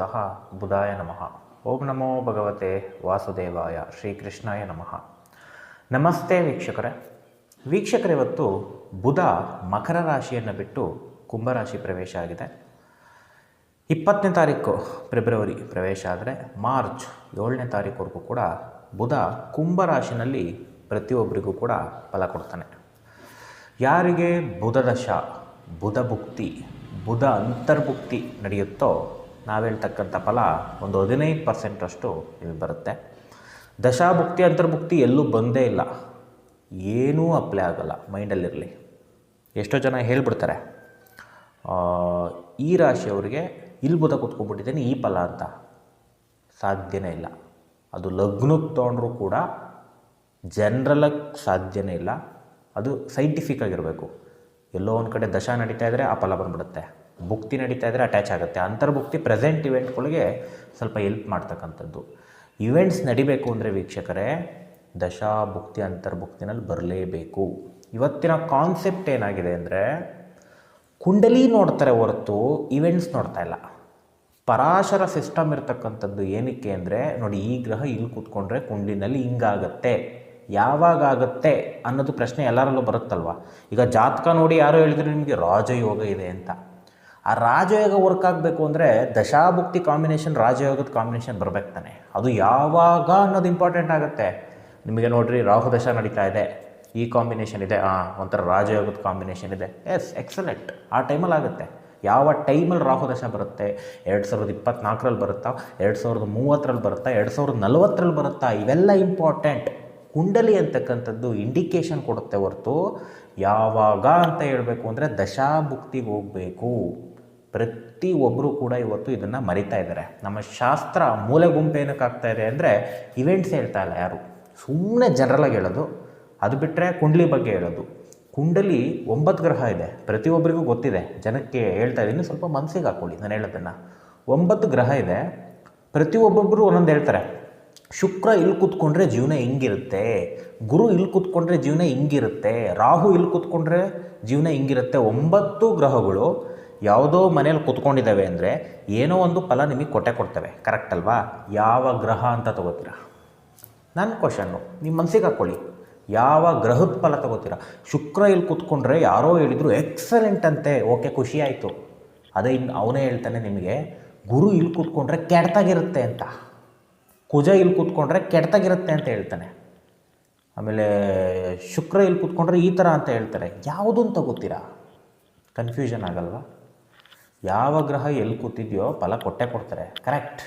ಸಹ ಬುಧಾಯ ನಮಃ. ಓಂ ನಮೋ ಭಗವತೆ ವಾಸುದೇವಾಯ ಶ್ರೀಕೃಷ್ಣಾಯ ನಮಃ. ನಮಸ್ತೆ ವೀಕ್ಷಕರೇ. ವೀಕ್ಷಕರ, ಇವತ್ತು ಬುಧ ಮಕರ ರಾಶಿಯನ್ನು ಬಿಟ್ಟು ಕುಂಭರಾಶಿ ಪ್ರವೇಶ ಆಗಿದೆ. ಇಪ್ಪತ್ತನೇ ತಾರೀಕು ಫೆಬ್ರವರಿ ಪ್ರವೇಶ ಆದರೆ ಮಾರ್ಚ್ ಏಳನೇ ತಾರೀಕುವರೆಗೂ ಕೂಡ ಬುಧ ಕುಂಭರಾಶಿನಲ್ಲಿ ಪ್ರತಿಯೊಬ್ಬರಿಗೂ ಕೂಡ ಫಲ ಕೊಡ್ತಾನೆ. ಯಾರಿಗೆ ಬುಧ ದಶ ಬುಧ ಭುಕ್ತಿ ಬುಧ ಅಂತರ್ಭುಕ್ತಿ ನಡೆಯುತ್ತೋ ನಾವು ಹೇಳ್ತಕ್ಕಂಥ ಫಲ ಒಂದು ಹದಿನೈದು ಪರ್ಸೆಂಟಷ್ಟು ಇಲ್ಲಿ ಬರುತ್ತೆ. ದಶಾಭುಕ್ತಿ, ಅಂತರ್ಭುಕ್ತಿ ಎಲ್ಲೂ ಬಂದೇ ಇಲ್ಲ. ಏನೂ ಅಪ್ಲೈ ಆಗೋಲ್ಲ ಮೈಂಡಲ್ಲಿರಲಿ ಎಷ್ಟೋ ಜನ ಹೇಳ್ಬಿಡ್ತಾರೆ ಈ ರಾಶಿಯವರಿಗೆ ಇಲ್ಲಿ ಬುಧ ಕೂತ್ಕೊಂಡ್ಬಿಟ್ಟಿದ್ದೇನೆ, ಈ ಫಲ ಅಂತ. ಸಾಧ್ಯನೇ ಇಲ್ಲ. ಅದು ಲಗ್ನಕ್ಕೆ ತೊಗೊಂಡ್ರೂ ಕೂಡ ಜನರಲಾಗಿ ಸಾಧ್ಯನೇ ಇಲ್ಲ. ಅದು ಸೈಂಟಿಫಿಕ್ ಆಗಿರಬೇಕು. ಎಲ್ಲೋ ಒಂದು ಕಡೆ ದಶಾ ನಡೀತಾ ಇದ್ದರೆ ಆ ಫಲ ಬಂದ್ಬಿಡುತ್ತೆ. ಭುಕ್ತಿ ನಡೀತಾ ಇದ್ದರೆ ಅಟ್ಯಾಚ್ ಆಗುತ್ತೆ. ಅಂತರ್ಭುಕ್ತಿ ಪ್ರೆಸೆಂಟ್ ಇವೆಂಟ್ಗಳಿಗೆ ಸ್ವಲ್ಪ ಎಲ್ಪ್ ಮಾಡ್ತಕ್ಕಂಥದ್ದು. ಇವೆಂಟ್ಸ್ ನಡಿಬೇಕು ಅಂದರೆ ವೀಕ್ಷಕರೇ ದಶಾ ಭುಕ್ತಿ ಅಂತರ್ಭುಕ್ತಿನಲ್ಲಿ ಬರಲೇಬೇಕು. ಇವತ್ತಿನ ಕಾನ್ಸೆಪ್ಟ್ ಏನಾಗಿದೆ ಅಂದರೆ, ಕುಂಡಲಿ ನೋಡ್ತಾರೆ ಹೊರತು ಇವೆಂಟ್ಸ್ ನೋಡ್ತಾ ಇಲ್ಲ. ಪರಾಶರ ಸಿಸ್ಟಮ್ ಇರತಕ್ಕಂಥದ್ದು ಏನಕ್ಕೆ ಅಂದರೆ, ನೋಡಿ ಈ ಗ್ರಹ ಇಲ್ಲಿ ಕೂತ್ಕೊಂಡ್ರೆ ಕುಂಡಲಿನಲ್ಲಿ ಹಿಂಗಾಗತ್ತೆ. ಯಾವಾಗ ಆಗುತ್ತೆ ಅನ್ನೋದು ಪ್ರಶ್ನೆ ಎಲ್ಲರಲ್ಲೂ ಬರುತ್ತಲ್ವ? ಈಗ ಜಾತಕ ನೋಡಿ ಯಾರೋ ಹೇಳಿದ್ರೆ ನಿಮಗೆ ರಾಜಯೋಗ ಇದೆ ಅಂತ. ಆ ರಾಜಯೋಗ ವರ್ಕ್ ಆಗಬೇಕು ಅಂದರೆ ದಶಾಭುಕ್ತಿ ಕಾಂಬಿನೇಷನ್ ರಾಜಯೋಗದ ಕಾಂಬಿನೇಷನ್ ಬರಬೇಕು ತಾನೆ. ಅದು ಯಾವಾಗ ಅನ್ನೋದು ಇಂಪಾರ್ಟೆಂಟ್ ಆಗುತ್ತೆ. ನಿಮಗೆ ನೋಡಿರಿ, ರಾಹು ದಶ ನಡೀತಾ ಇದೆ. ಈ ಕಾಂಬಿನೇಷನ್ ಇದೆ. ಹಾಂ ಒಂಥರ ರಾಜಯೋಗದ ಕಾಂಬಿನೇಷನ್ ಇದೆ. ಎಸ್ ಎಕ್ಸಲೆಂಟ್ ಆ ಟೈಮಲ್ಲಿ ಆಗುತ್ತೆ. ಯಾವ ಟೈಮಲ್ಲಿ ರಾಹು ದಶ ಬರುತ್ತೆ? ಎರಡು ಸಾವಿರದ ಇಪ್ಪತ್ನಾಲ್ಕರಲ್ಲಿ ಬರುತ್ತಾ? ಎರಡು ಸಾವಿರದ ಮೂವತ್ತರಲ್ಲಿ ಬರುತ್ತಾ? ಎರಡು ಸಾವಿರದ ನಲವತ್ತರಲ್ಲಿ ಬರುತ್ತಾ? ಇವೆಲ್ಲ ಇಂಪಾರ್ಟೆಂಟ್ ಕುಂಡಲಿ ಅಂತಕ್ಕಂಥದ್ದು ಇಂಡಿಕೇಶನ್ ಕೊಡುತ್ತೆ ಹೊರತು ಯಾವಾಗ ಅಂತ ಹೇಳಬೇಕು ಅಂದರೆ ದಶಾಭುಕ್ತಿಗೆ ಹೋಗಬೇಕು. ಪ್ರತಿಯೊಬ್ಬರು ಕೂಡ ಇವತ್ತು ಇದನ್ನು ಮರಿತಾ ಇದ್ದಾರೆ ನಮ್ಮ ಶಾಸ್ತ್ರ ಮೂಲೆ ಗುಂಪು ಏನಕ್ಕೆ ಆಗ್ತಾ ಇದೆ ಅಂದರೆ ಇವೆಂಟ್ಸ್ ಹೇಳ್ತಾ ಇಲ್ಲ ಯಾರು. ಸುಮ್ಮನೆ ಜನರಲಾಗಿ ಹೇಳೋದು, ಅದು ಬಿಟ್ಟರೆ ಕುಂಡಲಿ ಬಗ್ಗೆ ಹೇಳೋದು. ಕುಂಡಲಿ ಒಂಬತ್ತು ಗ್ರಹ ಇದೆ ಪ್ರತಿಯೊಬ್ಬರಿಗೂ ಗೊತ್ತಿದೆ. ಜನಕ್ಕೆ ಹೇಳ್ತಾ ಇದ್ದೀನಿ ಸ್ವಲ್ಪ ಮನಸ್ಸಿಗೆ ಹಾಕ್ಕೊಳ್ಳಿ ನಾನು ಹೇಳೋದನ್ನು. ಒಂಬತ್ತು ಗ್ರಹ ಇದೆ ಪ್ರತಿಯೊಬ್ಬೊಬ್ಬರು ಒಂದೊಂದು ಹೇಳ್ತಾರೆ. ಶುಕ್ರ ಇಲ್ಲಿ ಕೂತ್ಕೊಂಡ್ರೆ ಜೀವನ ಹಿಂಗಿರುತ್ತೆ? ಗುರು ಇಲ್ಲಿ ಕೂತ್ಕೊಂಡ್ರೆ ಜೀವನ ಹಿಂಗಿರುತ್ತೆ? ರಾಹು ಇಲ್ಲಿ ಕೂತ್ಕೊಂಡ್ರೆ ಜೀವನ ಹಿಂಗಿರುತ್ತೆ? ಒಂಬತ್ತು ಗ್ರಹಗಳು ಯಾವುದೋ ಮನೇಲಿ ಕೂತ್ಕೊಂಡಿದ್ದಾವೆ ಅಂದರೆ ಏನೋ ಒಂದು ಫಲ ನಿಮಗೆ ಕೊಟ್ಟೆ ಕೊಡ್ತವೆ. ಕರೆಕ್ಟ್ ಅಲ್ವಾ? ಯಾವ ಗ್ರಹ ಅಂತ ತಗೋತೀರಾ? ನನ್ನ ಕ್ವಶನ್ನು ನಿಮ್ಮ ಮನಸ್ಸಿಗೆ ಹಾಕ್ಕೊಳ್ಳಿ. ಯಾವ ಗ್ರಹದ ಫಲ ತಗೋತೀರಾ? ಶುಕ್ರ ಇಲ್ಲಿ ಕೂತ್ಕೊಂಡ್ರೆ ಯಾರೋ ಹೇಳಿದರು ಎಕ್ಸಲೆಂಟ್ ಅಂತೆ. ಓಕೆ ಖುಷಿ ಆಯಿತು. ಅದೇ ಇನ್ನು ಅವನೇ ಹೇಳ್ತಾನೆ ನಿಮಗೆ, ಗುರು ಇಲ್ಲಿ ಕೂತ್ಕೊಂಡ್ರೆ ಕೆಡ್ತಾಗಿರುತ್ತೆ ಅಂತ. ಕುಜ ಇಲ್ಲಿ ಕೂತ್ಕೊಂಡ್ರೆ ಕೆಟ್ಟಾಗಿರುತ್ತೆ ಅಂತ ಹೇಳ್ತಾನೆ. ಆಮೇಲೆ, ಶುಕ್ರ ಇಲ್ಲಿ ಕೂತ್ಕೊಂಡ್ರೆ ಈ ಥರ ಅಂತ ಹೇಳ್ತಾರೆ. ಯಾವುದನ್ನು ತಗೋತೀರಾ ಕನ್ಫ್ಯೂಷನ್ ಆಗಲ್ವಾ? ಯಾವ ಗ್ರಹ ಎಲ್ಲಿ ಕೂತಿದೆಯೋ ಫಲ ಕೊಟ್ಟೆ ಕೊಡ್ತಾರೆ. ಕರೆಕ್ಟ್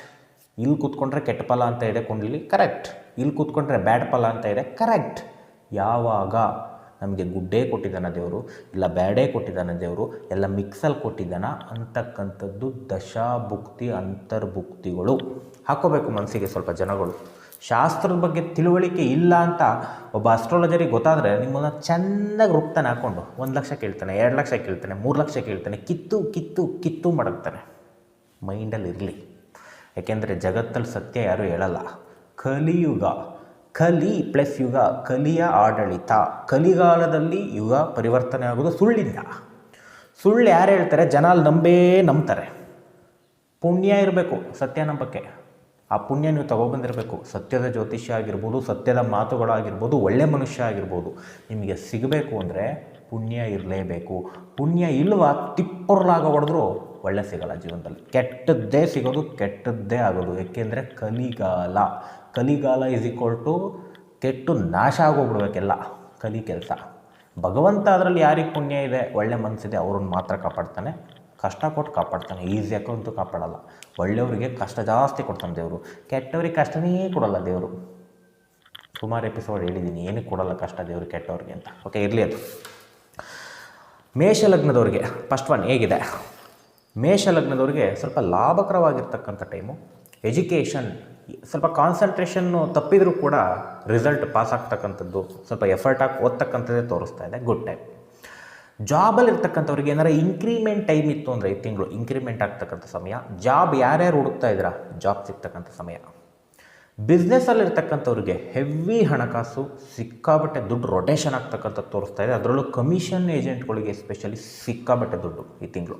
ಇಲ್ಲಿ ಕೂತ್ಕೊಂಡ್ರೆ ಕೆಟ್ಟ ಫಲ ಅಂತ ಇದೆ ಕುಂಡಲಿ ಕರೆಕ್ಟ್ ಇಲ್ಲಿ ಕೂತ್ಕೊಂಡ್ರೆ ಬ್ಯಾಡ್ ಫಲ ಅಂತ ಇದೆ ಕರೆಕ್ಟ್ ಯಾವಾಗ ನಮಗೆ ಗುಡ್ಡೇ ಕೊಟ್ಟಿದ್ದಾನೆ ದೇವರು, ಇಲ್ಲ ಬ್ಯಾಡೇ ಕೊಟ್ಟಿದ್ದಾನೆ ದೇವರು, ಎಲ್ಲ ಮಿಕ್ಸಲ್ಲಿ ಕೊಟ್ಟಿದ್ದಾನ, ಅಂತಕ್ಕಂಥದ್ದು ದಶಾಭುಕ್ತಿ, ಅಂತರ್ಭುಕ್ತಿಗಳು. ಹಾಕೋಬೇಕು ಮನಸ್ಸಿಗೆ ಸ್ವಲ್ಪ ಜನಗಳು. ಶಾಸ್ತ್ರದ ಬಗ್ಗೆ ತಿಳುವಳಿಕೆ ಇಲ್ಲ ಅಂತ ಒಬ್ಬ ಅಸ್ಟ್ರಾಲಜರಿಗೆ ಗೊತ್ತಾದರೆ ನಿಮ್ಮನ್ನು ಚೆನ್ನಾಗಿ ರುಕ್ತಾನೆ ಹಾಕ್ಕೊಂಡು ಒಂದು ಲಕ್ಷ ಕೇಳ್ತಾನೆ, ಎರಡು ಲಕ್ಷ ಕೇಳ್ತಾನೆ, ಮೂರು ಲಕ್ಷ ಕೇಳ್ತಾನೆ, ಕಿತ್ತು ಕಿತ್ತು ಕಿತ್ತು ಮಡಗ್ತಾನೆ. ಮೈಂಡಲ್ಲಿ ಇರಲಿ. ಯಾಕೆಂದರೆ ಜಗತ್ತಲ್ಲಿ ಸತ್ಯ ಯಾರೂ ಹೇಳಲ್ಲ. ಕಲಿಯುಗ, ಕಲಿ ಪ್ಲಸ್ ಯುಗ, ಕಲಿಯ ಆಡಳಿತ. ಕಲಿಗಾಲದಲ್ಲಿ ಯುಗ ಪರಿವರ್ತನೆ ಆಗೋದು ಸುಳ್ಳಿಂದ. ಸುಳ್ಳು ಯಾರು ಹೇಳ್ತಾರೆ? ಜನ ಅಲ್ಲಿ ನಂಬೇ ನಂಬ್ತಾರೆ. ಪುಣ್ಯ ಇರಬೇಕು ಸತ್ಯ ನಂಬಕ್ಕೆ. ಆ ಪುಣ್ಯ ನೀವು ತಗೊಬಂದಿರಬೇಕು. ಸತ್ಯದ ಜ್ಯೋತಿಷ್ಯ ಆಗಿರ್ಬೋದು, ಸತ್ಯದ ಮಾತುಗಳಾಗಿರ್ಬೋದು, ಒಳ್ಳೆ ಮನುಷ್ಯ ಆಗಿರ್ಬೋದು. ನಿಮಗೆ ಸಿಗಬೇಕು ಅಂದರೆ ಪುಣ್ಯ ಇರಲೇಬೇಕು. ಪುಣ್ಯ ಇಲ್ವಾ ತಿಪ್ಪರ್ಲಾಗ ಹೊಡೆದ್ರು ಒಳ್ಳೆ ಸಿಗಲ್ಲ ಜೀವನದಲ್ಲಿ. ಕೆಟ್ಟದ್ದೇ ಸಿಗೋದು, ಕೆಟ್ಟದ್ದೇ ಆಗೋದು. ಏಕೆಂದರೆ ಕಲಿಗಾಲ. ಕಲಿಗಾಲ ಇಸ್ ಈಕ್ವಲ್ ಟು ಕೆಟ್ಟು ನಾಶ ಆಗೋಗ್ಬಿಡ್ಬೇಕೆಲ್ಲ ಕಲಿ ಕೆಲಸ. ಭಗವಂತ ಅದರಲ್ಲಿ ಯಾರಿಗೆ ಪುಣ್ಯ ಇದೆ? ಒಳ್ಳೆ ಮನಸ್ಸಿದೆ, ಅವ್ರನ್ನ ಮಾತ್ರ ಕಾಪಾಡ್ತಾನೆ. ಕಷ್ಟ ಕೊಟ್ಟು ಕಾಪಾಡ್ತಾನೆ. ಈಸಿಯಾಗಿ ಅಂತೂ ಕಾಪಾಡಲ್ಲ. ಒಳ್ಳೆಯವರಿಗೆ ಕಷ್ಟ ಜಾಸ್ತಿ ಕೊಡ್ತಾನೆ ದೇವರು. ಕೆಟ್ಟವ್ರಿಗೆ ಕಷ್ಟನೇ ಕೊಡಲ್ಲ ದೇವರು. ಸುಮಾರು ಎಪಿಸೋಡ್ ಹೇಳಿದ್ದೀನಿ ಏನಕ್ಕೆ ಕೊಡಲ್ಲ ಕಷ್ಟ ದೇವರು ಕೆಟ್ಟವ್ರಿಗೆ ಅಂತ. ಓಕೆ ಇರಲಿ ಅದು. ಮೇಷ ಲಗ್ನದವ್ರಿಗೆ ಫಸ್ಟ್ ಒನ್ ಹೇಗಿದೆ? ಮೇಷ ಲಗ್ನದವ್ರಿಗೆ ಸ್ವಲ್ಪ ಲಾಭಕರವಾಗಿರ್ತಕ್ಕಂಥ ಟೈಮು ಎಜುಕೇಷನ್ ಸ್ವಲ್ಪ ಕಾನ್ಸಂಟ್ರೇಷನ್ನು ತಪ್ಪಿದರೂ ಕೂಡ ರಿಸಲ್ಟ್ ಪಾಸ್ ಆಗ್ತಕ್ಕಂಥದ್ದು. ಸ್ವಲ್ಪ ಎಫರ್ಟ್ ಹಾಕಿ ಓದ್ತಕ್ಕಂಥದ್ದೇ ತೋರಿಸ್ತಾ ಇದೆ. ಗುಡ್ ಟೈಮ್ ಜಾಬಲ್ಲಿ ಇರ್ತಕ್ಕಂಥವ್ರಿಗೆ ಏನಾರ ಇನ್ಕ್ರಿಮೆಂಟ್ ಟೈಮ್ ಇತ್ತು ಅಂದರೆ ಈ ತಿಂಗಳು ಇನ್ಕ್ರಿಮೆಂಟ್ ಆಗ್ತಕ್ಕಂಥ ಸಮಯ. ಜಾಬ್ ಯಾರ್ಯಾರು ಹುಡುಕ್ತಾ ಇದ್ದೀರಾ ಜಾಬ್ ಸಿಗ್ತಕ್ಕಂಥ ಸಮಯ. ಬಿಸ್ನೆಸ್ಸಲ್ಲಿ ಇರ್ತಕ್ಕಂಥವ್ರಿಗೆ ಹೆವಿ ಹಣಕಾಸು ಸಿಕ್ಕಾಬಟ್ಟೆ ದುಡ್ಡು ರೊಟೇಷನ್ ಆಗ್ತಕ್ಕಂಥ ತೋರಿಸ್ತಾ ಇದೆ. ಅದರಲ್ಲೂ ಕಮಿಷನ್ ಏಜೆಂಟ್ಗಳಿಗೆ ಎಸ್ಪೆಷಲಿ ಸಿಕ್ಕಾಬಟ್ಟೆ ದುಡ್ಡು ಈ ತಿಂಗಳು.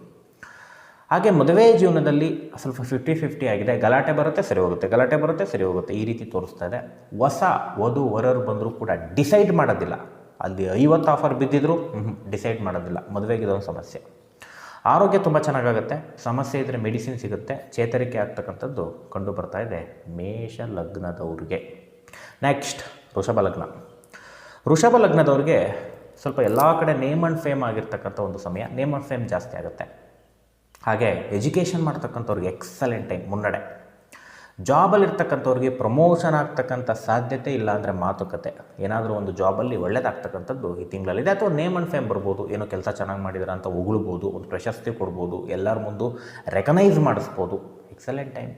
ಹಾಗೆ ಮದುವೆ ಜೀವನದಲ್ಲಿ ಸ್ವಲ್ಪ ಫಿಫ್ಟಿ ಫಿಫ್ಟಿ ಆಗಿದೆ. ಗಲಾಟೆ ಬರುತ್ತೆ, ಸರಿ ಹೋಗುತ್ತೆ. ಗಲಾಟೆ ಬರುತ್ತೆ, ಸರಿ ಹೋಗುತ್ತೆ. ಈ ರೀತಿ ತೋರಿಸ್ತಾ ಇದೆ. ಹೊಸ ವಧು, ವರರು ಬಂದರೂ ಕೂಡ ಡಿಸೈಡ್ ಮಾಡೋದಿಲ್ಲ. ಅಲ್ಲಿ ಐವತ್ತು ಆಫರ್ ಬಿದ್ದಿದ್ರು ಡಿಸೈಡ್ ಮಾಡೋದಿಲ್ಲ. ಮದುವೆಗೆ ಇದೊಂದು ಸಮಸ್ಯೆ. ಆರೋಗ್ಯ ತುಂಬ ಚೆನ್ನಾಗಾಗುತ್ತೆ. ಸಮಸ್ಯೆ ಇದ್ದರೆ ಮೆಡಿಸಿನ್ ಸಿಗುತ್ತೆ. ಚೇತರಿಕೆ ಆಗ್ತಕ್ಕಂಥದ್ದು ಕಂಡು ಬರ್ತಾ ಇದೆ ಮೇಷ ಲಗ್ನದವ್ರಿಗೆ. ನೆಕ್ಸ್ಟ್ ಋಷಭ ಲಗ್ನ. ವೃಷಭ ಲಗ್ನದವ್ರಿಗೆ ಸ್ವಲ್ಪ ಎಲ್ಲ ಕಡೆ ನೇಮ್ ಆ್ಯಂಡ್ ಫೇಮ್ ಆಗಿರ್ತಕ್ಕಂಥ ಒಂದು ಸಮಯ. ನೇಮ್ ಆ್ಯಂಡ್ ಫೇಮ್ ಜಾಸ್ತಿ ಆಗುತ್ತೆ. ಹಾಗೆ ಎಜುಕೇಷನ್ ಮಾಡ್ತಕ್ಕಂಥವ್ರಿಗೆ ಎಕ್ಸಲೆಂಟ್ ಟೈಮ್ ಮುನ್ನಡೆ. ಜಾಬಲ್ಲಿರ್ತಕ್ಕಂಥವ್ರಿಗೆ ಪ್ರಮೋಷನ್ ಆಗ್ತಕ್ಕಂಥ ಸಾಧ್ಯತೆ ಇಲ್ಲ ಅಂದರೆ ಮಾತುಕತೆ. ಏನಾದರೂ ಒಂದು ಜಾಬಲ್ಲಿ ಒಳ್ಳೇದಾಗ್ತಕ್ಕಂಥದ್ದು ಈ ತಿಂಗಳಲ್ಲಿದೆ ಅಥವಾ ನೇಮ್ ಆ್ಯಂಡ್ ಫೇಮ್ ಬರ್ಬೋದು, ಏನೋ ಕೆಲಸ ಚೆನ್ನಾಗಿ ಮಾಡಿದಾರೆ ಅಂತ ಉಗುಳ್ಬೋದು, ಒಂದು ಪ್ರಶಸ್ತಿ ಕೊಡ್ಬೋದು, ಎಲ್ಲರ ಮುಂದೆ ರೆಕನೈಸ್ ಮಾಡಿಸ್ಬೋದು. ಎಕ್ಸಲೆಂಟ್ ಟೈಮ್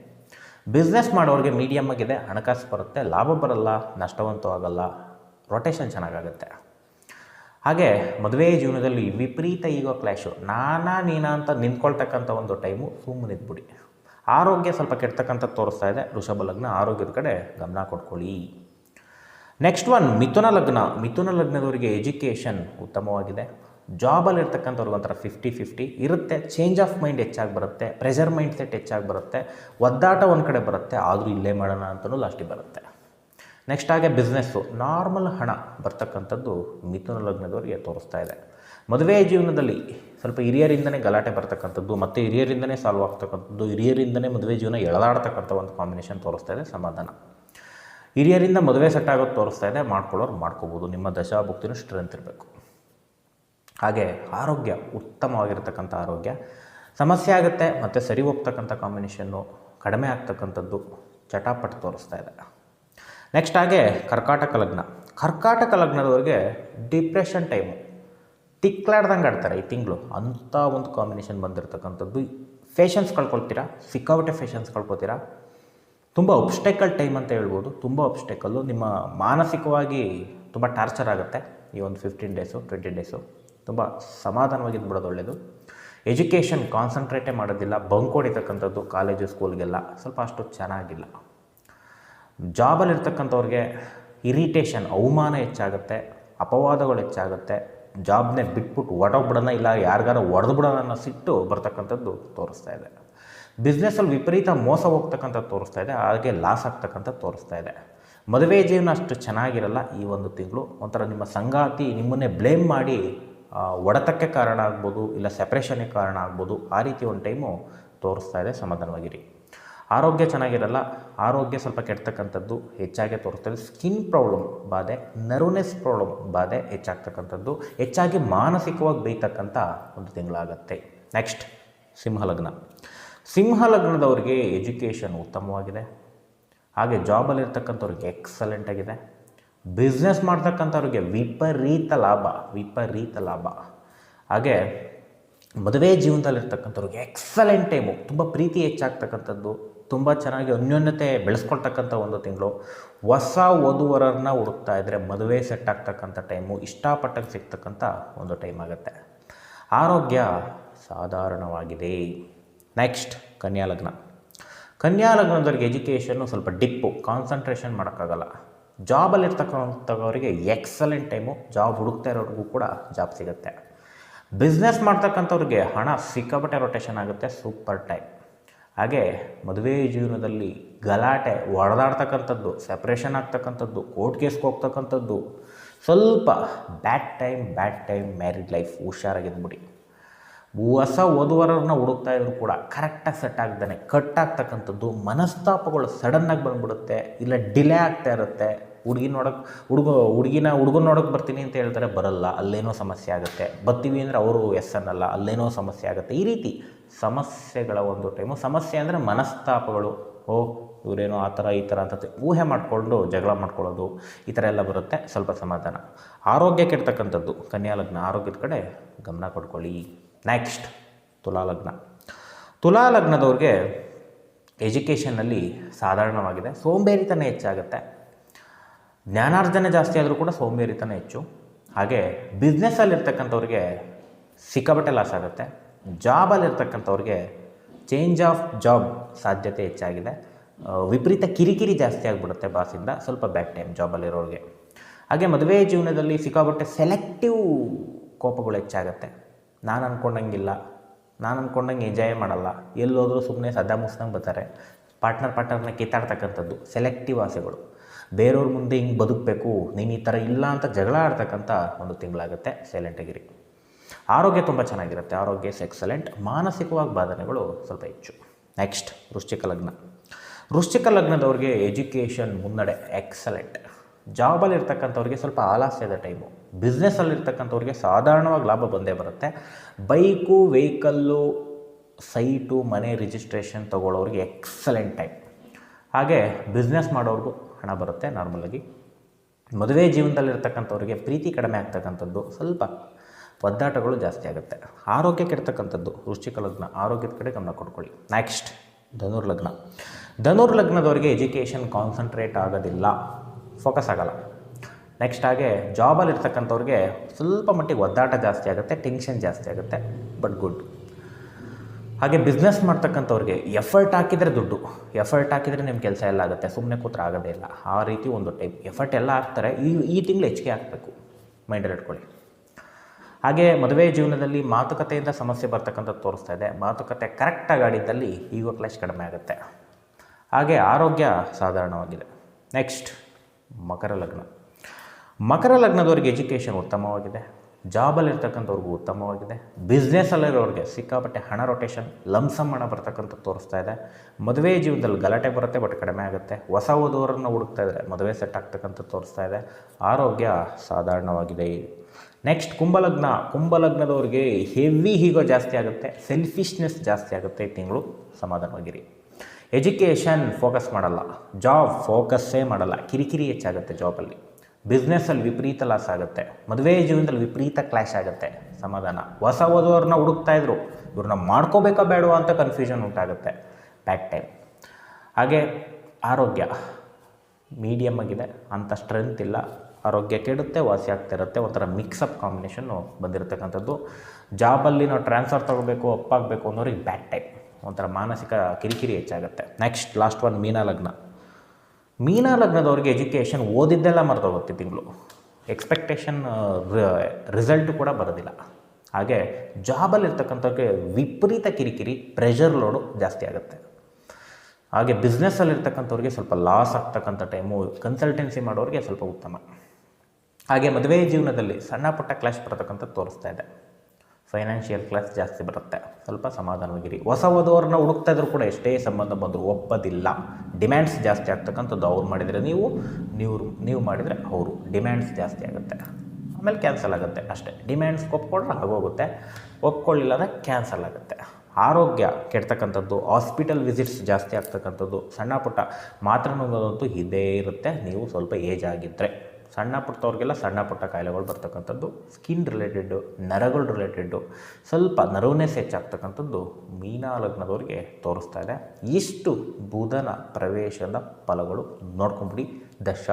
ಬಿಸ್ನೆಸ್ ಮಾಡೋರಿಗೆ ಮೀಡಿಯಮ್ ಆಗಿದೆ, ಹಣಕಾಸು ಬರುತ್ತೆ, ಲಾಭ ಬರಲ್ಲ, ನಷ್ಟವಂತೂ ಆಗಲ್ಲ ರೊಟೇಷನ್ ಚೆನ್ನಾಗಾಗುತ್ತೆ. ಹಾಗೆ ಮದುವೆ ಜೀವನದಲ್ಲಿ ವಿಪರೀತ ಈಗೋ ಕ್ಲ್ಯಾಶು ನಾನಾ ನೀನಾ ಅಂತ ನಿಂತ್ಕೊಳ್ತಕ್ಕಂಥ ಒಂದು ಟೈಮು ಸುಮ್ಮನಿದ್ಬಿಡಿ ಆರೋಗ್ಯ ಸ್ವಲ್ಪ ಕೆಡ್ತಕ್ಕಂಥ ತೋರಿಸ್ತಾ ಇದೆ. ವೃಷಭ ಲಗ್ನ, ಆರೋಗ್ಯದ ಕಡೆ ಗಮನ ಕೊಟ್ಕೊಳ್ಳಿ. ನೆಕ್ಸ್ಟ್ ಒನ್ ಮಿಥುನ ಲಗ್ನ. ಮಿಥುನ ಲಗ್ನದವರಿಗೆ ಎಜುಕೇಷನ್ ಉತ್ತಮವಾಗಿದೆ. ಜಾಬಲ್ಲಿ ಇರ್ತಕ್ಕಂಥವ್ರಿಗೆ ಒಂಥರ ಫಿಫ್ಟಿ ಫಿಫ್ಟಿ ಇರುತ್ತೆ. ಚೇಂಜ್ ಆಫ್ ಮೈಂಡ್ ಹೆಚ್ಚಾಗಿ ಬರುತ್ತೆ. ಪ್ರೆಷರ್ ಮೈಂಡ್ ಸೆಟ್ ಹೆಚ್ಚಾಗಿ ಬರುತ್ತೆ. ಒದ್ದಾಟ ಒಂದು ಕಡೆ ಬರುತ್ತೆ. ಆದರೂ ಇಲ್ಲೇ ಮಾಡೋಣ ಅಂತಲೂ ಲಾಸ್ಟಿಗೆ ಬರುತ್ತೆ. ನೆಕ್ಸ್ಟ್ ಹಾಗೆ ಬಿಸ್ನೆಸ್ಸು ನಾರ್ಮಲ್ ಹಣ ಬರ್ತಕ್ಕಂಥದ್ದು ಮಿಥುನ ಲಗ್ನದವರಿಗೆ ತೋರಿಸ್ತಾ ಇದೆ. ಮದುವೆ ಜೀವನದಲ್ಲಿ ಸ್ವಲ್ಪ ಹಿರಿಯರಿಂದನೇ ಗಲಾಟೆ ಬರ್ತಕ್ಕಂಥದ್ದು, ಮತ್ತು ಹಿರಿಯರಿಂದನೇ ಸಾಲ್ವ್ ಆಗ್ತಕ್ಕಂಥದ್ದು, ಹಿರಿಯರಿಂದನೇ ಮದುವೆ ಜೀವನ ಎಳದಾಡ್ತಕ್ಕಂಥ ಒಂದು ಕಾಂಬಿನೇಷನ್ ತೋರಿಸ್ತಾ ಇದೆ ಸಮಾಧಾನ. ಹಿರಿಯರಿಂದ ಮದುವೆ ಸೆಟ್ ಆಗೋದು ತೋರಿಸ್ತಾ ಇದೆ, ಮಾಡ್ಕೊಳ್ಳೋರು ಮಾಡ್ಕೋಬೋದು. ನಿಮ್ಮ ದಶಾಭುಕ್ತಿನೂ ಸ್ಟ್ರೆಂತ್ ಇರಬೇಕು. ಹಾಗೆ ಆರೋಗ್ಯ, ಉತ್ತಮವಾಗಿರ್ತಕ್ಕಂಥ ಆರೋಗ್ಯ. ಸಮಸ್ಯೆ ಆಗುತ್ತೆ, ಮತ್ತು ಸರಿ ಹೋಗ್ತಕ್ಕಂಥ ಕಾಂಬಿನೇಷನ್ನು ಕಡಿಮೆ ಆಗ್ತಕ್ಕಂಥದ್ದು ಚಟಾಪಟ್ ತೋರಿಸ್ತಾ ಇದೆ. ನೆಕ್ಸ್ಟ್ ಹಾಗೆ ಕರ್ಕಾಟಕ ಲಗ್ನ. ಕರ್ಕಾಟಕ ಲಗ್ನದವ್ರಿಗೆ ಡಿಪ್ರೆಷನ್ ಟೈಮು ತಿಕ್ಲಾಡ್ದಂಗೆ ಆಡ್ತಾರೆ ಈ ತಿಂಗಳು. ಅಂಥ ಒಂದು ಕಾಂಬಿನೇಷನ್ ಬಂದಿರತಕ್ಕಂಥದ್ದು. ಫೇಷನ್ಸ್ ಕಳ್ಕೊಳ್ತೀರಾ? ಸಿಕ್ಕಾಪಟ್ಟೆ ಫೇಷನ್ಸ್ ಕಳ್ಕೊತೀರಾ ತುಂಬ ಒಬ್ಸ್ಟೆಕಲ್ ಟೈಮ್ ಅಂತ ಹೇಳ್ಬೋದು. ತುಂಬ ಒಬ್ಸ್ಟೆಕಲ್ಲು ನಿಮ್ಮ ಮಾನಸಿಕವಾಗಿ ತುಂಬ ಟಾರ್ಚರ್ ಆಗುತ್ತೆ ಈ ಒಂದು ಫಿಫ್ಟೀನ್ ಡೇಸು ಟ್ವೆಂಟಿ ಡೇಸು ತುಂಬ ಸಮಾಧಾನವಾಗಿ ಬಿಡೋದು ಒಳ್ಳೆಯದು ಎಜುಕೇಷನ್ ಕಾನ್ಸಂಟ್ರೇಟೇ ಮಾಡೋದಿಲ್ಲ. ಬಂಕ್ ಹೊಡಿತಕ್ಕಂಥದ್ದು ಕಾಲೇಜು ಸ್ಕೂಲ್ಗೆಲ್ಲ ಸ್ವಲ್ಪ ಅಷ್ಟು ಚೆನ್ನಾಗಿಲ್ಲ. ಜಾಬಲ್ಲಿರ್ತಕ್ಕಂಥವ್ರಿಗೆ ಇರಿಟೇಷನ್ ಅವಮಾನ ಹೆಚ್ಚಾಗುತ್ತೆ. ಅಪವಾದಗಳು ಹೆಚ್ಚಾಗುತ್ತೆ. ಜಾಬ್ನೇ ಬಿಟ್ಬಿಟ್ಟು ಹೊಟ್ಟೋಗ್ಬಿಡೋಣ ಇಲ್ಲ ಯಾರಿಗಾರ ಹೊಡೆದು ಬಿಡೋಣ ಅನ್ನೋ ಸಿಟ್ಟು ಬರ್ತಕ್ಕಂಥದ್ದು ತೋರಿಸ್ತಾ ಇದೆ. ಬಿಸ್ನೆಸ್ಸಲ್ಲಿ ವಿಪರೀತ ಮೋಸ ಹೋಗ್ತಕ್ಕಂಥ ತೋರಿಸ್ತಾ ಇದೆ, ಹಾಗೆ ಲಾಸ್ ಆಗ್ತಕ್ಕಂಥದ್ದು ತೋರಿಸ್ತಾ ಇದೆ. ಮದುವೆ ಜೀವನ ಅಷ್ಟು ಚೆನ್ನಾಗಿರಲ್ಲ ಈ ಒಂದು ತಿಂಗಳು. ಒಂಥರ ನಿಮ್ಮ ಸಂಗಾತಿ ನಿಮ್ಮನ್ನೇ ಬ್ಲೇಮ್ ಮಾಡಿ ಒಡೆತಕ್ಕೆ ಕಾರಣ ಆಗ್ಬೋದು, ಇಲ್ಲ ಸೆಪ್ರೇಷನ್ಗೆ ಕಾರಣ ಆಗ್ಬೋದು, ಆ ರೀತಿ ಒಂದು ಟೈಮು ತೋರಿಸ್ತಾ ಇದೆ, ಸಮಾಧಾನವಾಗಿರಿ. ಆರೋಗ್ಯ ಚೆನ್ನಾಗಿರಲ್ಲ, ಆರೋಗ್ಯ ಸ್ವಲ್ಪ ಕೆಡ್ತಕ್ಕಂಥದ್ದು ಹೆಚ್ಚಾಗಿ ತೋರಿಸ್ತದೆ ಸ್ಕಿನ್ ಪ್ರಾಬ್ಲಮ್ ಬಾಧೆ ನರ್ವ್ನೆಸ್ ಪ್ರಾಬ್ಲಮ್ ಬಾಧೆ ಹೆಚ್ಚಾಗ್ತಕ್ಕಂಥದ್ದು, ಹೆಚ್ಚಾಗಿ ಮಾನಸಿಕವಾಗಿ ಬೇಯ್ತಕ್ಕಂಥ ಒಂದು ತಿಂಗಳಾಗತ್ತೆ. ನೆಕ್ಸ್ಟ್ ಸಿಂಹಲಗ್ನ. ಸಿಂಹಲಗ್ನದವರಿಗೆ ಎಜುಕೇಷನ್ ಉತ್ತಮವಾಗಿದೆ. ಹಾಗೆ ಜಾಬಲ್ಲಿರ್ತಕ್ಕಂಥವ್ರಿಗೆ ಎಕ್ಸಲೆಂಟ್ ಆಗಿದೆ. ಬಿಸ್ನೆಸ್ ಮಾಡ್ತಕ್ಕಂಥವ್ರಿಗೆ ವಿಪರೀತ ಲಾಭ ವಿಪರೀತ ಲಾಭ. ಹಾಗೆ ಮದುವೆ ಜೀವನದಲ್ಲಿರ್ತಕ್ಕಂಥವ್ರಿಗೆ ಎಕ್ಸಲೆಂಟ್ ಟೈಮು ತುಂಬ ಪ್ರೀತಿ ಹೆಚ್ಚಾಗ್ತಕ್ಕಂಥದ್ದು. ತುಂಬ ಚೆನ್ನಾಗಿ ಅನ್ಯೋನ್ಯತೆ ಬೆಳೆಸ್ಕೊಳ್ತಕ್ಕಂಥ ಒಂದು ತಿಂಗಳು. ಹೊಸ ಓದುವರನ್ನ ಹುಡುಕ್ತಾ ಇದ್ದರೆ ಮದುವೆ ಸೆಟ್ ಆಗ್ತಕ್ಕಂಥ ಟೈಮು ಇಷ್ಟಪಟ್ಟಕ್ಕೆ ಸಿಗ್ತಕ್ಕಂಥ ಒಂದು ಟೈಮ್ ಆಗುತ್ತೆ. ಆರೋಗ್ಯ ಸಾಧಾರಣವಾಗಿದೆ. ನೆಕ್ಸ್ಟ್ ಕನ್ಯಾ ಲಗ್ನ. ಕನ್ಯಾ ಲಗ್ನದವ್ರಿಗೆ ಎಜುಕೇಷನ್ನು ಸ್ವಲ್ಪ ಡಿಪ್ಪು ಕಾನ್ಸಂಟ್ರೇಷನ್ ಮಾಡೋಕ್ಕಾಗಲ್ಲ. ಜಾಬಲ್ಲಿರ್ತಕ್ಕಂಥವ್ರಿಗೆ ಎಕ್ಸಲೆಂಟ್ ಟೈಮು ಜಾಬ್ ಹುಡುಕ್ತಾ ಇರೋರಿಗೂ ಕೂಡ ಜಾಬ್ ಸಿಗುತ್ತೆ. ಬಿಸ್ನೆಸ್ ಮಾಡ್ತಕ್ಕಂಥವ್ರಿಗೆ ಹಣ ಸಿಕ್ಕಾಪಟ್ಟೆ ರೊಟೇಷನ್ ಆಗುತ್ತೆ ಸೂಪರ್ ಟೈಮ್ ಹಾಗೆ ಮದುವೆ ಜೀವನದಲ್ಲಿ ಗಲಾಟೆ ಹೊಡೆದಾಡ್ತಕ್ಕಂಥದ್ದು ಸೆಪ್ರೇಷನ್ ಆಗ್ತಕ್ಕಂಥದ್ದು ಕೋರ್ಟ್ ಕೇಸ್ಗೆ ಹೋಗ್ತಕ್ಕಂಥದ್ದು, ಸ್ವಲ್ಪ bad time bad time married life ಹುಷಾರಾಗಿದ್ಬಿಡಿ. ಹೊಸ ಓದುವರನ್ನ ಹುಡುಕ್ತಾ ಇದ್ರು ಕೂಡ ಕರೆಕ್ಟಾಗಿ ಸೆಟ್ ಆಗ್ತಾನೆ ಕಟ್ ಆಗ್ತಕ್ಕಂಥದ್ದು ಮನಸ್ತಾಪಗಳು ಸಡನ್ನಾಗಿ ಬಂದ್ಬಿಡುತ್ತೆ, ಇಲ್ಲ ಡಿಲೇ ಆಗ್ತಾ ಇರುತ್ತೆ. ಹುಡುಗಿ ನೋಡಕ್ಕೆ ಹುಡುಗ, ಹುಡುಗಿನ, ಹುಡುಗನ ನೋಡೋಕೆ ಬರ್ತೀನಿ ಅಂತ ಹೇಳ್ತಾರೆ, ಬರಲ್ಲ, ಅಲ್ಲೇನೋ ಸಮಸ್ಯೆ ಆಗುತ್ತೆ. ಬರ್ತೀವಿ ಅಂದರೆ ಅವರು ಎಸ್ ಅನ್ನಲ್ಲ, ಅಲ್ಲೇನೋ ಸಮಸ್ಯೆ ಆಗುತ್ತೆ. ಈ ರೀತಿ ಸಮಸ್ಯೆಗಳ ಒಂದು ಟೈಮು ಸಮಸ್ಯೆ ಅಂದರೆ ಮನಸ್ತಾಪಗಳು. ಓ, ಇವರೇನೋ ಆ ಥರ, ಈ ಥರ ಅಂತ ಊಹೆ ಮಾಡಿಕೊಂಡು ಜಗಳ ಮಾಡ್ಕೊಳ್ಳೋದು, ಈ ಥರ ಎಲ್ಲ ಬರುತ್ತೆ. ಸ್ವಲ್ಪ ಸಮಾಧಾನ. ಆರೋಗ್ಯ ಕೆಡ್ತಕ್ಕಂಥದ್ದು ಕನ್ಯಾ ಲಗ್ನ ಆರೋಗ್ಯದ ಕಡೆ ಗಮನ ಕೊಡ್ಕೊಳ್ಳಿ. ನೆಕ್ಸ್ಟ್ ತುಲಾ ಲಗ್ನ ತುಲಾ ಲಗ್ನದವ್ರಿಗೆ ಎಜುಕೇಷನ್ನಲ್ಲಿ ಸಾಧಾರಣವಾಗಿದೆ. ಸೋಂಬೇರಿತನ ಹೆಚ್ಚಾಗುತ್ತೆ. ಜ್ಞಾನಾರ್ಜನೆ ಜಾಸ್ತಿ ಆದರೂ ಕೂಡ ಸೋಂಬೇರಿತನ ಹೆಚ್ಚು. ಹಾಗೆ ಬಿಸ್ನೆಸ್ಸಲ್ಲಿರ್ತಕ್ಕಂಥವ್ರಿಗೆ ಸಿಕ್ಕಾಪಟ್ಟೆ ಲಾಸ್ ಆಗುತ್ತೆ. ಜಾಬಲ್ಲಿರ್ತಕ್ಕಂಥವ್ರಿಗೆ ಚೇಂಜ್ ಆಫ್ ಜಾಬ್ ಸಾಧ್ಯತೆ ಹೆಚ್ಚಾಗಿದೆ. ವಿಪರೀತ ಕಿರಿಕಿರಿ ಜಾಸ್ತಿ ಆಗಿಬಿಡುತ್ತೆ ಬಾಸಿಂದ ಸ್ವಲ್ಪ ಬ್ಯಾಡ್ ಟೈಮ್ ಜಾಬಲ್ಲಿರೋರಿಗೆ ಹಾಗೆ ಮದುವೆ ಜೀವನದಲ್ಲಿ ಸಿಕ್ಕಾಬಟ್ಟೆ ಸೆಲೆಕ್ಟಿವ್ ಕೋಪಗಳು ಹೆಚ್ಚಾಗುತ್ತೆ. ನಾನು ಅಂದ್ಕೊಂಡಂಗಿಲ್ಲ ನಾನು ಅಂದ್ಕೊಂಡಂಗೆ ಎಂಜಾಯ್ ಮಾಡಲ್ಲ, ಎಲ್ಲೋದ್ರೂ ಸುಮ್ಮನೆ ಸದ್ದ ಮುಸ್ದಂಗೆ ಬರ್ತಾರೆ. ಪಾರ್ಟ್ನರ್ ಪಾರ್ಟ್ನರ್ನ ಕಿತ್ತಾಡ್ತಕ್ಕಂಥದ್ದು ಸೆಲೆಕ್ಟಿವ್ ಆಸೆಗಳು. ಬೇರೆಯವ್ರ ಮುಂದೆ ಹಿಂಗೆ ಬದುಕಬೇಕು, ನೀನು ಈ ಥರ ಇಲ್ಲ ಅಂತ ಜಗಳ ಆಡ್ತಕ್ಕಂಥ ಒಂದು ತಿಂಗಳಾಗುತ್ತೆ ಸೈಲೆಂಟಾಗಿರಿ ಆರೋಗ್ಯ ತುಂಬ ಚೆನ್ನಾಗಿರುತ್ತೆ. ಆರೋಗ್ಯ ಎಕ್ಸಲೆಂಟ್ ಮಾನಸಿಕವಾಗಿ ಬಾಧನೆಗಳು ಸ್ವಲ್ಪ ಹೆಚ್ಚು. ನೆಕ್ಸ್ಟ್ ವೃಶ್ಚಿಕ ಲಗ್ನ. ವೃಶ್ಚಿಕ ಲಗ್ನದವ್ರಿಗೆ ಎಜುಕೇಷನ್ ಮುನ್ನಡೆ ಎಕ್ಸಲೆಂಟ್ ಜಾಬಲ್ಲಿ ಇರ್ತಕ್ಕಂಥವ್ರಿಗೆ ಸ್ವಲ್ಪ ಆಲಾಸ್ಯದ ಟೈಮು ಬಿಸ್ನೆಸ್ಸಲ್ಲಿರ್ತಕ್ಕಂಥವ್ರಿಗೆ ಸಾಧಾರಣವಾಗಿ ಲಾಭ ಬಂದೇ ಬರುತ್ತೆ. ಬೈಕು ವೆಹಿಕಲ್ಲು ಸೈಟು ಮನೆ ರಿಜಿಸ್ಟ್ರೇಷನ್ ತೊಗೊಳ್ಳೋರಿಗೆ ಎಕ್ಸಲೆಂಟ್ ಟೈಮ್ ಹಾಗೆ ಬಿಸ್ನೆಸ್ ಮಾಡೋರ್ಗೂ ಹಣ ಬರುತ್ತೆ ನಾರ್ಮಲಾಗಿ ಮದುವೆ ಜೀವನದಲ್ಲಿರ್ತಕ್ಕಂಥವ್ರಿಗೆ ಪ್ರೀತಿ ಕಡಿಮೆ ಆಗ್ತಕ್ಕಂಥದ್ದು ಸ್ವಲ್ಪ ಒದ್ದಾಟಗಳು ಜಾಸ್ತಿ ಆಗುತ್ತೆ. ಆರೋಗ್ಯ ಕೆಡ್ತಕ್ಕಂಥದ್ದು, ವೃಶ್ಚಿಕ ಲಗ್ನ, ಆರೋಗ್ಯದ ಕಡೆ ಗಮನ ಕೊಟ್ಕೊಳ್ಳಿ. ನೆಕ್ಸ್ಟ್ ಧನುರ್ ಲಗ್ನ. ಧನುರ್ ಲಗ್ನದವರಿಗೆ ಎಜುಕೇಷನ್ ಕಾನ್ಸಂಟ್ರೇಟ್ ಆಗೋದಿಲ್ಲ. ಫೋಕಸ್ ಆಗಲ್ಲ. ನೆಕ್ಸ್ಟ್ ಹಾಗೆ ಜಾಬಲ್ಲಿ ಇರ್ತಕ್ಕಂಥವ್ರಿಗೆ ಸ್ವಲ್ಪ ಮಟ್ಟಿಗೆ ಒದ್ದಾಟ ಜಾಸ್ತಿ ಆಗುತ್ತೆ ಟೆನ್ಷನ್ ಜಾಸ್ತಿ ಆಗುತ್ತೆ ಬಟ್ ಗುಡ್ ಹಾಗೆ ಬಿಸ್ನೆಸ್ ಮಾಡ್ತಕ್ಕಂಥವ್ರಿಗೆ ಎಫರ್ಟ್ ಹಾಕಿದರೆ ದುಡ್ಡು. ಎಫರ್ಟ್ ಹಾಕಿದರೆ ನಿಮ್ಮ ಕೆಲಸ ಎಲ್ಲ ಆಗುತ್ತೆ. ಸುಮ್ಮನೆ ಕೂತ್ರ ಆಗೋದೇ ಇಲ್ಲ. ಆ ರೀತಿ ಒಂದು ಟೈಪ್ ಎಫರ್ಟ್ ಎಲ್ಲ ಹಾಕ್ತಾರೆ. ಈ ಈ ತಿಂಗಳು ಹೆಚ್ಚಿಗೆ ಹಾಕಬೇಕು. ಮೈಂಡಲ್ಲಿ ಇಟ್ಕೊಳ್ಳಿ. ಹಾಗೆ ಮದುವೆ ಜೀವನದಲ್ಲಿ ಮಾತುಕತೆಯಿಂದ ಸಮಸ್ಯೆ ಬರ್ತಕ್ಕಂಥದ್ದು ತೋರಿಸ್ತಾ ಇದೆ. ಮಾತುಕತೆ ಕರೆಕ್ಟಾಗಿ ಆಡಿದ್ದಲ್ಲಿ ಈಗ ಕ್ಲಾಶ್ ಕಡಿಮೆ ಆಗುತ್ತೆ. ಹಾಗೆ ಆರೋಗ್ಯ ಸಾಧಾರಣವಾಗಿದೆ. ನೆಕ್ಸ್ಟ್ ಮಕರ ಲಗ್ನ. ಮಕರ ಲಗ್ನದವ್ರಿಗೆ ಎಜುಕೇಷನ್ ಉತ್ತಮವಾಗಿದೆ. ಜಾಬಲ್ಲಿರ್ತಕ್ಕಂಥವ್ರಿಗೂ ಉತ್ತಮವಾಗಿದೆ. ಬಿಸ್ನೆಸ್ಸಲ್ಲಿರೋರಿಗೆ ಸಿಕ್ಕಾಪಟ್ಟೆ ಹಣ ರೊಟೇಷನ್ ಲಂಸಮ್ ಹಣ ಬರ್ತಕ್ಕಂಥದ್ದು ತೋರಿಸ್ತಾ ಇದೆ. ಮದುವೆ ಜೀವನದಲ್ಲಿ ಗಲಾಟೆ ಬರುತ್ತೆ ಬಟ್ ಕಡಿಮೆ ಆಗುತ್ತೆ. ಹೊಸ ಓದೋರನ್ನು ಹುಡುಕ್ತಾ ಇದ್ದಾರೆ ಮದುವೆ ಸೆಟ್ ಆಗ್ತಕ್ಕಂಥ ತೋರಿಸ್ತಾ ಇದೆ. ಆರೋಗ್ಯ ಸಾಧಾರಣವಾಗಿದೆ. ನೆಕ್ಸ್ಟ್ ಕುಂಭಲಗ್ನ. ಕುಂಭಲಗ್ನದವ್ರಿಗೆ ಹೆವಿ ಹೀಗೋ ಜಾಸ್ತಿ ಆಗುತ್ತೆ. ಸೆಲ್ಫಿಶ್ನೆಸ್ ಜಾಸ್ತಿ ಆಗುತ್ತೆ. ಈ ತಿಂಗಳು ಸಮಾಧಾನವಾಗಿರಿ. ಎಜುಕೇಷನ್ ಫೋಕಸ್ ಮಾಡಲ್ಲ. ಜಾಬ್ ಫೋಕಸ್ಸೇ ಮಾಡಲ್ಲ. ಕಿರಿಕಿರಿ ಹೆಚ್ಚಾಗುತ್ತೆ ಜಾಬಲ್ಲಿ ಬಿಸ್ನೆಸ್ಸಲ್ಲಿ ವಿಪರೀತ ಲಾಸ್ ಆಗುತ್ತೆ. ಮದುವೆ ಜೀವನದಲ್ಲಿ ವಿಪರೀತ ಕ್ಲಾಶ್ ಆಗುತ್ತೆ. ಸಮಾಧಾನ. ಹೊಸ ಓದುವವ್ರನ್ನ ಹುಡುಕ್ತಾ ಇದ್ರು. ಇವ್ರನ್ನ ಮಾಡ್ಕೋಬೇಕಾ ಬೇಡವಾ ಅಂತ ಕನ್ಫ್ಯೂಷನ್ ಉಂಟಾಗುತ್ತೆ. ಬ್ಯಾಕ್ ಟೈಮ್ ಹಾಗೆ ಆರೋಗ್ಯ. ಮೀಡಿಯಮ್ ಆಗಿದೆ. ಅಂಥ ಸ್ಟ್ರೆಂತ್ ಇಲ್ಲ. ಆರೋಗ್ಯ ಕೆಡುತ್ತೆ, ವಾಸಿ ಆಗ್ತಿರುತ್ತೆ ಒಂಥರ ಮಿಕ್ಸಪ್ ಕಾಂಬಿನೇಷನ್ನು ಬಂದಿರತಕ್ಕಂಥದ್ದು. ಜಾಬಲ್ಲಿ ನಾವು ಟ್ರಾನ್ಸ್ಫರ್ ತೊಗೋಬೇಕು ಅಪ್ಪಾಗಬೇಕು ಅನ್ನೋರಿಗೆ ಬ್ಯಾಡ್ ಟೈಪ್ ಒಂಥರ ಮಾನಸಿಕ ಕಿರಿಕಿರಿ ಹೆಚ್ಚಾಗುತ್ತೆ. ನೆಕ್ಸ್ಟ್ ಲಾಸ್ಟ್ ಒನ್ ಮೀನಾ ಲಗ್ನ. ಮೀನಾ ಲಗ್ನದವ್ರಿಗೆ ಎಜುಕೇಷನ್ ಓದಿದ್ದೆಲ್ಲ ಮರ್ತೋಗುತ್ತೆ ತಿಂಗಳು. ಎಕ್ಸ್ಪೆಕ್ಟೇಷನ್ ರಿಸಲ್ಟ್ ಕೂಡ ಬರೋದಿಲ್ಲ. ಹಾಗೆ ಜಾಬಲ್ಲಿರ್ತಕ್ಕಂಥವ್ರಿಗೆ ವಿಪರೀತ ಕಿರಿಕಿರಿ ಪ್ರೆಷರ್ ಲೋಡು ಜಾಸ್ತಿ ಆಗುತ್ತೆ. ಹಾಗೆ ಬಿಸ್ನೆಸ್ಸಲ್ಲಿರ್ತಕ್ಕಂಥವ್ರಿಗೆ ಸ್ವಲ್ಪ ಲಾಸ್ ಆಗ್ತಕ್ಕಂಥ ಟೈಮು ಕನ್ಸಲ್ಟೆನ್ಸಿ ಮಾಡೋರಿಗೆ ಸ್ವಲ್ಪ ಉತ್ತಮ. ಹಾಗೆ ಮದುವೆ ಜೀವನದಲ್ಲಿ ಸಣ್ಣ ಪುಟ್ಟ ಕ್ಲಾಶ್ ಬರತಕ್ಕಂಥದ್ದು ತೋರಿಸ್ತಾ ಇದೆ. ಫೈನಾನ್ಷಿಯಲ್ ಕ್ಲಾಸ್ ಜಾಸ್ತಿ ಬರುತ್ತೆ. ಸ್ವಲ್ಪ ಸಮಾಧಾನವಾಗಿರಿ. ಹೊಸ ಹೋದವರನ್ನ ಹುಡುಕ್ತಾ ಇದ್ರು ಕೂಡ ಎಷ್ಟೇ ಸಂಬಂಧ ಬಂದರೂ ಒಪ್ಪದಿಲ್ಲ. ಡಿಮ್ಯಾಂಡ್ಸ್ ಜಾಸ್ತಿ ಆಗ್ತಕ್ಕಂಥದ್ದು ಅವ್ರು ಮಾಡಿದರೆ ನೀವು ನೀವು ನೀವು ಮಾಡಿದರೆ ಅವರು. ಡಿಮ್ಯಾಂಡ್ಸ್ ಜಾಸ್ತಿ ಆಗುತ್ತೆ. ಆಮೇಲೆ ಕ್ಯಾನ್ಸಲ್ ಆಗುತ್ತೆ ಅಷ್ಟೇ. ಡಿಮ್ಯಾಂಡ್ಸ್ ಒಪ್ಕೊಂಡ್ರೆ ಆಗೋಗುತ್ತೆ. ಒಪ್ಕೊಳ್ಳಿಲ್ಲ ಅಂದರೆ ಕ್ಯಾನ್ಸಲ್ ಆಗುತ್ತೆ. ಆರೋಗ್ಯ ಕೆಡ್ತಕ್ಕಂಥದ್ದು ಹಾಸ್ಪಿಟಲ್ ವಿಸಿಟ್ಸ್ ಜಾಸ್ತಿ ಆಗ್ತಕ್ಕಂಥದ್ದು, ಸಣ್ಣ ಪುಟ್ಟ ಮಾತ್ರ ನೋಡೋದಂತೂ ಇದೇ ಇರುತ್ತೆ. ನೀವು ಸ್ವಲ್ಪ ಏಜ್ ಆಗಿದ್ದರೆ ಸಣ್ಣ ಪುಟ್ಟವ್ರಿಗೆಲ್ಲ ಸಣ್ಣ ಪುಟ್ಟ ಕಾಯಿಲೆಗಳು ಬರ್ತಕ್ಕಂಥದ್ದು ಸ್ಕಿನ್ ರಿಲೇಟೆಡ್ಡು ನರಗಳು ರಿಲೇಟೆಡ್ಡು ಸ್ವಲ್ಪ ನರ್ವ್ನೆಸ್ ಹೆಚ್ಚಾಗ್ತಕ್ಕಂಥದ್ದು ಮೀನಾ ಲಗ್ನದವ್ರಿಗೆ ತೋರಿಸ್ತಾ ಇದೆ. ಇಷ್ಟು ಬುಧನ ಪ್ರವೇಶದ ಫಲಗಳು ನೋಡ್ಕೊಂಬಿಡಿ. ದಶ,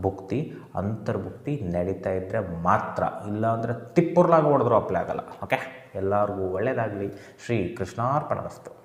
ಭುಕ್ತಿ, ಅಂತರ್ಭುಕ್ತಿ ನಡೀತಾ ಇದ್ದರೆ ಮಾತ್ರ, ಇಲ್ಲಾಂದರೆ ತಿಪ್ಪುರ್ಲಾಗ ಹೊಡೆದ್ರೂ ಅಪ್ಲೈ ಆಗಲ್ಲ ಓಕೆ ಎಲ್ಲರಿಗೂ ಒಳ್ಳೆಯದಾಗಲಿ ಶ್ರೀ ಕೃಷ್ಣಾರ್ಪಣ ವಸ್ತು.